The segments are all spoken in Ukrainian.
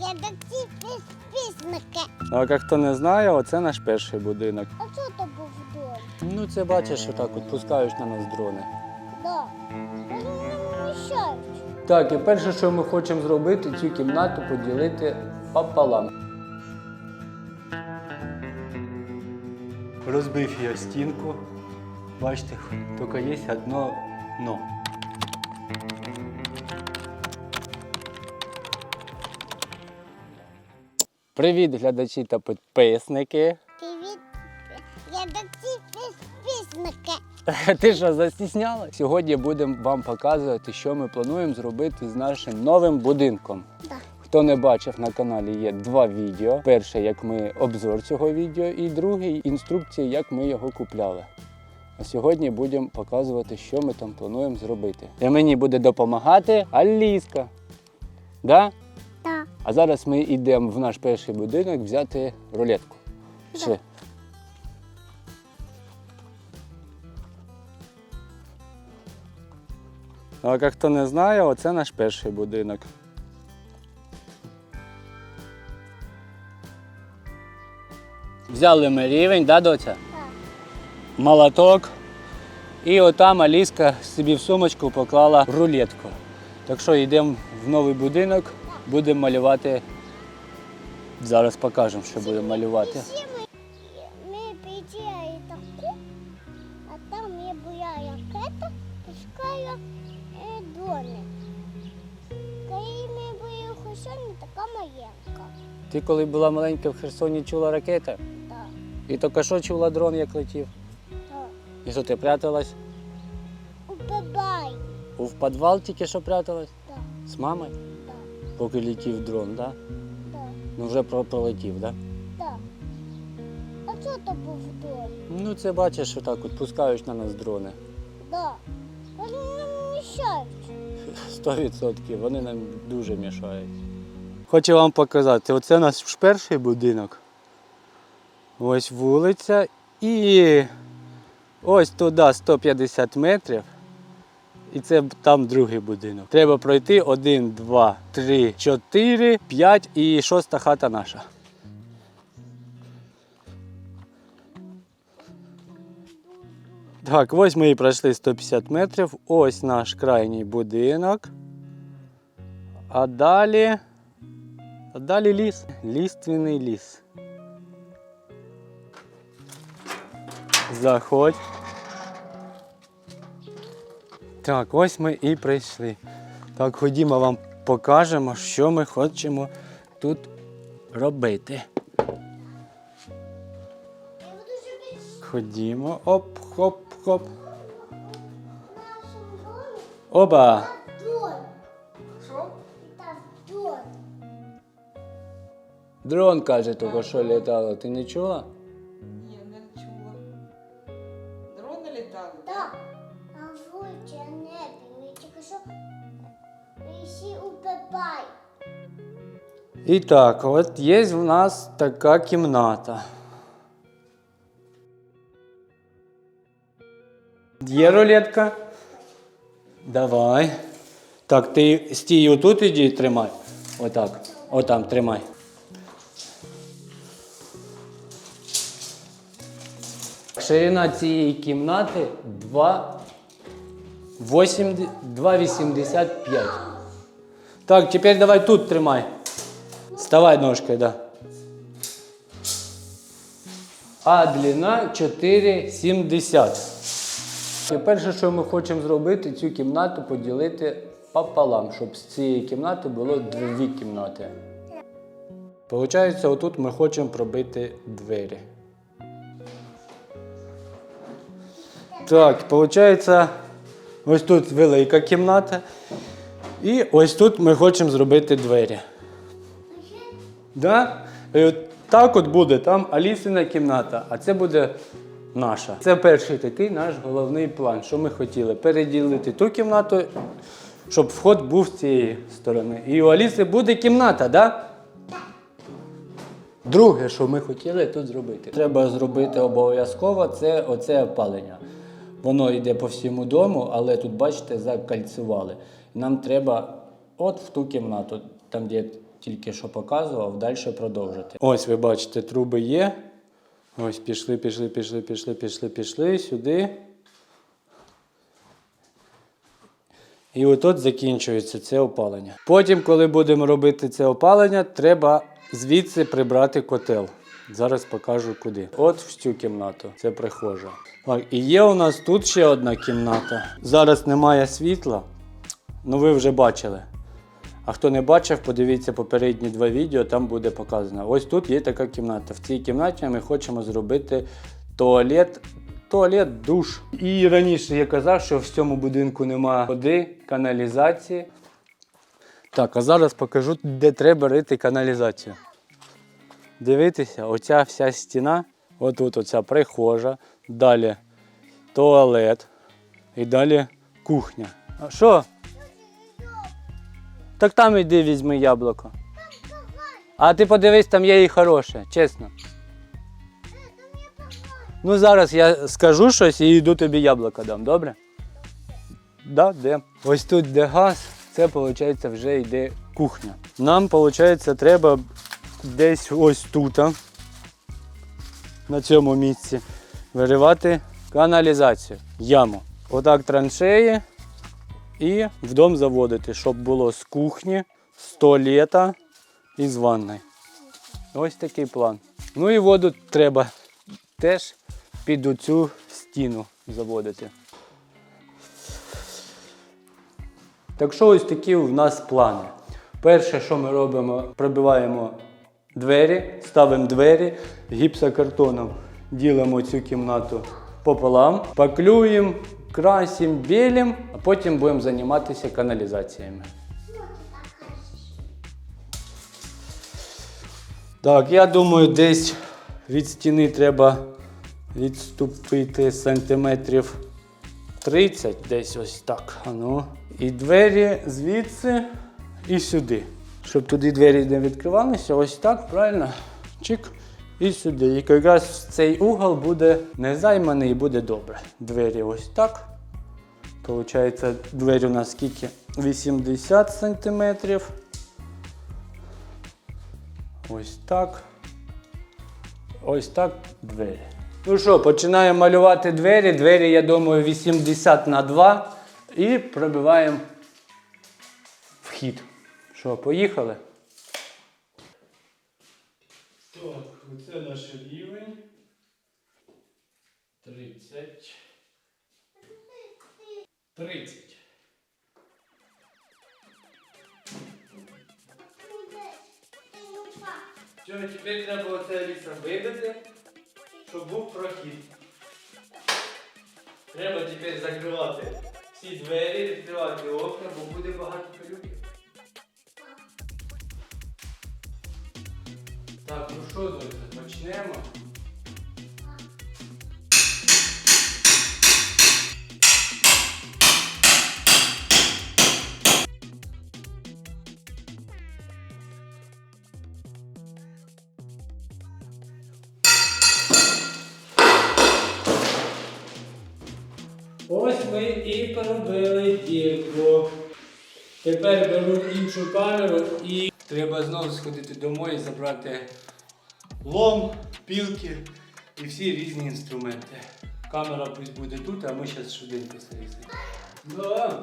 Я підписники. А як хто не знає, оце наш перший будинок. А що то був дом? Ну це бачиш, що так от пускають на нас дрони. Да. Вони мішають. Так, і перше, що ми хочемо зробити, цю кімнату поділити пополам. Розбив я стінку. Бачите, тільки є одно но. Привіт, глядачі та підписники. Привіт. Я такі підписники. Ти що, застіснялась? Сьогодні будемо вам показувати, що ми плануємо зробити з нашим новим будинком. Да. Хто не бачив на каналі, є два відео. Перше, як ми обзор цього відео, і другий інструкція, як ми його купляли. А сьогодні будемо показувати, що ми там плануємо зробити. І мені буде допомагати Аліска. Да? А зараз ми йдемо в наш перший будинок взяти рулетку. Пішли. А як хто не знає, оце наш перший будинок. Взяли ми рівень, да, доця? Так. Молоток. І отам Аліска собі в сумочку поклала рулетку. Так що йдемо в новий будинок, будемо малювати. Зараз покажемо, що будемо малювати. Ми, підіяли таку, а там я була ракета, пускала е, дрони. Коли ми були в Херсоні, така маленька. Ти коли була маленька в Херсоні чула ракети? Так, І тільки що чула дрон, як летів? так. І що ти пряталась? У бабай. У підвал тільки що пряталась? Так, З мамою? Так, Поки летів дрон, да? так, Ну вже про- пролетів, да? так. А що то був дрон? Ну це бачиш, що так от пускають на нас дрони. Да. Вони не мішають. Сто відсотків, вони нам дуже мішають. Хочу вам показати, оце наш перший будинок. Ось вулиця і ось туди 150 метрів. І це там другий будинок. Треба пройти 1, 2, 3, 4, 5 і шоста хата наша. Так, ось ми і пройшли 150 метрів. Ось наш крайній будинок. А далі. А далі ліс. Ліственний ліс. Заходь. Так, ось ми і прийшли. Так, ходімо вам покажемо, що ми хочемо тут робити. Ходімо. Оп, хоп, хоп. Оба! Дрон каже, тільки що літало. Ти не чула? І так, от є в нас така кімната. Є рулетка? Давай. Так, ти стій отут іди і тримай. Отак. Отам тримай. Ширина цієї кімнати 2,85. Так, тепер давай тут тримай. Вставай ножкой, да. А длина 4,70. І перше, що ми хочемо зробити, цю кімнату поділити пополам, щоб з цієї кімнати було дві кімнати. Получається, отут ми хочемо пробити двері. Так, виходить, ось тут велика кімната. І ось тут ми хочемо зробити двері. Да? І от так от буде там Алісина кімната, а це буде наша. Це перший такий наш головний план, що ми хотіли переділити ту кімнату, щоб вход був з цієї сторони. І у Аліси буде кімната, да? Друге, що ми хотіли тут зробити. Треба зробити обов'язково це оце опалення. Воно йде по всьому дому, але тут, бачите, закальцювали. Нам треба от в ту кімнату, там, де тільки що показував, далі продовжити. Ось ви бачите, труби є. Ось пішли, пішли, пішли, пішли, пішли, пішли сюди. І отут закінчується це опалення. Потім, коли будемо робити це опалення, треба звідси прибрати котел. Зараз покажу куди. От в цю кімнату. Це прихожа. Так, і є у нас тут ще одна кімната. Зараз немає світла. Ну ви вже бачили. А хто не бачив, подивіться попередні два відео, там буде показано. Ось тут є така кімната. В цій кімнаті ми хочемо зробити туалет, туалет, душ. І раніше я казав, що в цьому будинку немає води, каналізації. Так, а зараз покажу, де треба рити каналізацію. Дивіться, оця вся стіна, отут оця прихожа, далі туалет і далі кухня. А що? Так там іди візьми яблуко. А ти подивись, там є і хороше, чесно. Ну зараз я скажу щось і йду тобі яблуко дам, добре? Да, де? Ось тут де газ, це виходить вже йде кухня. Нам, виходить, треба десь ось тут, на цьому місці, виривати каналізацію, яму. Отак траншеї і в дом заводити, щоб було з кухні, з туалета і з ванної. Ось такий план. Ну і воду треба теж під цю стіну заводити. Так що ось такі у нас плани. Перше, що ми робимо, пробиваємо двері, ставимо двері, гіпсокартоном ділимо цю кімнату пополам, паклюємо, красимо, білим, а потім будемо займатися каналізаціями. Так, я думаю, десь від стіни треба відступити сантиметрів 30, десь ось так. А ну. І двері звідси і сюди. Щоб туди двері не відкривалися, ось так, правильно? Чик. І сюди. І якраз цей угол буде не займаний і буде добре. Двері ось так. Получається, двері у нас скільки? 80 сантиметрів. Ось так. Ось так двері. Ну що, починаємо малювати двері. Двері, я думаю, 80 на 2. І пробиваємо вхід. Що, поїхали? Так, оце наш рівень. 30. 30. Що, тепер треба оце ліса вибити, щоб був прохід. Треба тепер закривати всі двері, відкривати окна, бо буде багато пилюків. Так, ну що, друзі, почнемо. Ось ми і поробили дірку. Тепер беру іншу камеру і треба знову сходити домой і забрати лом, пілки і всі різні інструменти. Камера пусть буде тут, а ми зараз швиденько зарізаємо. Ну,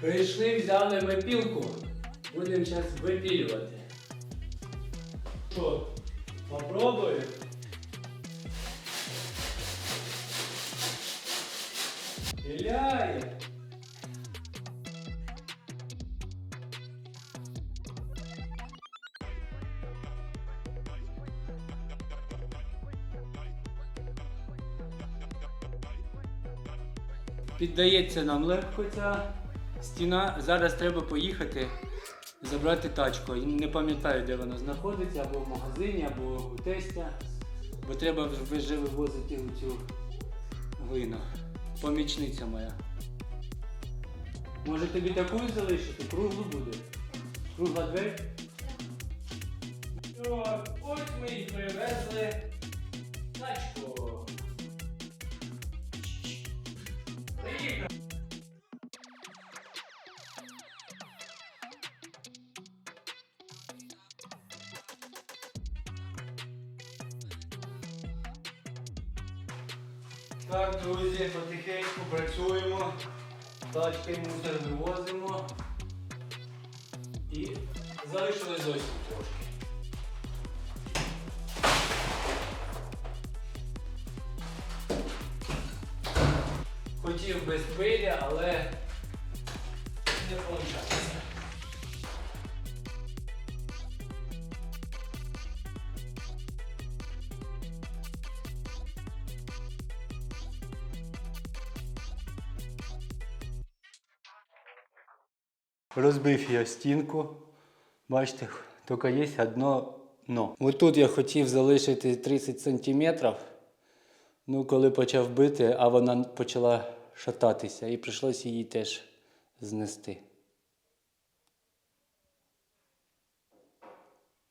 прийшли, взяли ми пілку. Будемо зараз випілювати. Що, попробую? Піляє. Піддається нам легко ця стіна. Зараз треба поїхати забрати тачку. Не пам'ятаю, де вона знаходиться, або в магазині, або у тестя. Бо треба вже вивозити цю глину. Помічниця моя. Може тобі таку залишити? Круглу буде. Кругла дверь. Ось ми і привезли Так, друзі, потихеньку працюємо. Тачки мусор вивозимо. І залишилось зовсім трошки. Хотів без пилі, але не Розбив я стінку. Бачите, тільки є одно но. Ось тут я хотів залишити 30 сантиметрів. Ну, коли почав бити, а вона почала шататися, і прийшлося її теж знести.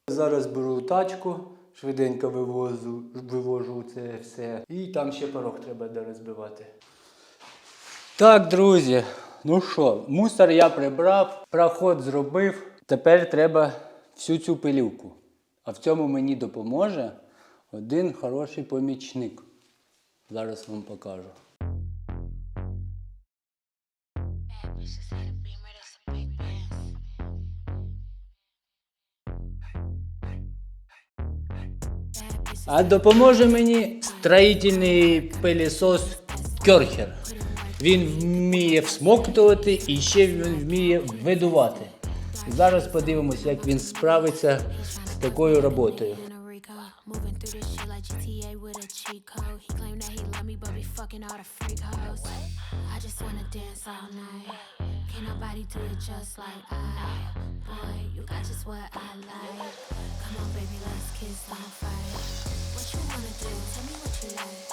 Зараз беру тачку, швиденько вивозу, вивожу це все. І там ще порог треба дорозбивати. Так, друзі, ну що, мусор я прибрав, проход зробив. Тепер треба всю цю пилюку. А в цьому мені допоможе один хороший помічник. Зараз вам покажу. А допоможе мені строїтельний пилісос Керхер. Він вміє всмоктувати і ще він вміє видувати. Зараз подивимося, як він справиться з такою роботою. Can't nobody do it just like I. Boy, you got just what I like. Come on, baby, let's kiss, don't fight. What you wanna do? Tell me what you like.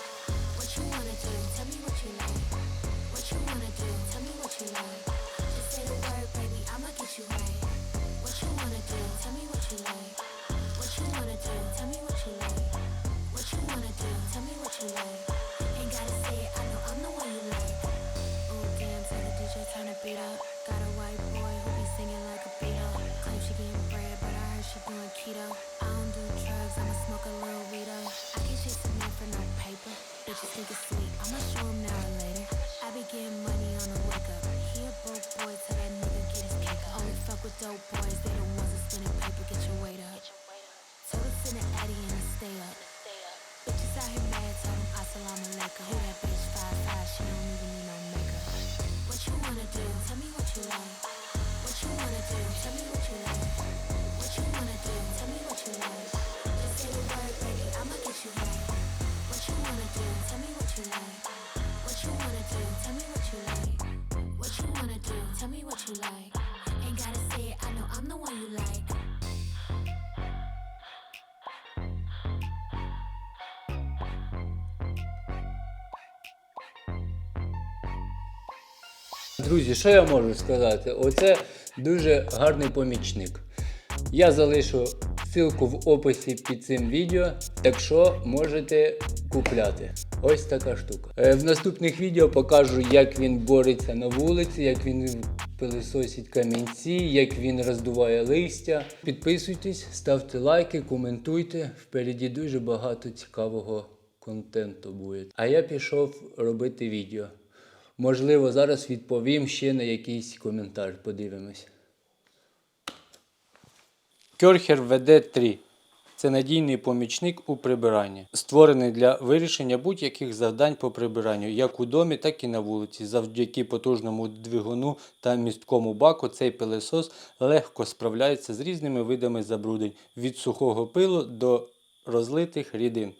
Smoke a little weedo. Uh, I can chase a man for no paper. Bitches think it's sweet, I'ma show him now or later. I be getting money on the wake up. He a broke boy, tell that nigga get his cake up. Only fuck with dope boys, they the ones that spinning paper, get your weight up. Told us in the Addy and to stay up. Bitches out here mad, told them assalamu alaikum. Who that bitch five five? She don't even need no makeup. What you wanna do? Tell me what you like. What you wanna do? Tell me what you like. Друзі, що я можу сказати? Оце дуже гарний помічник. Я залишу ссылку в описі під цим відео, так що можете купляти. Ось така штука. Е, В наступних відео покажу, як він бореться на вулиці, як він пилисосить камінці, як він роздуває листя. Підписуйтесь, ставте лайки, коментуйте. Впереді дуже багато цікавого контенту буде. А я пішов робити відео. Можливо, зараз відповім ще на якийсь коментар. Подивимось. Керхер VD3 це надійний помічник у прибиранні, створений для вирішення будь-яких завдань по прибиранню, як у домі, так і на вулиці. Завдяки потужному двигуну та місткому баку цей пилесос легко справляється з різними видами забруднень від сухого пилу до розлитих рідин.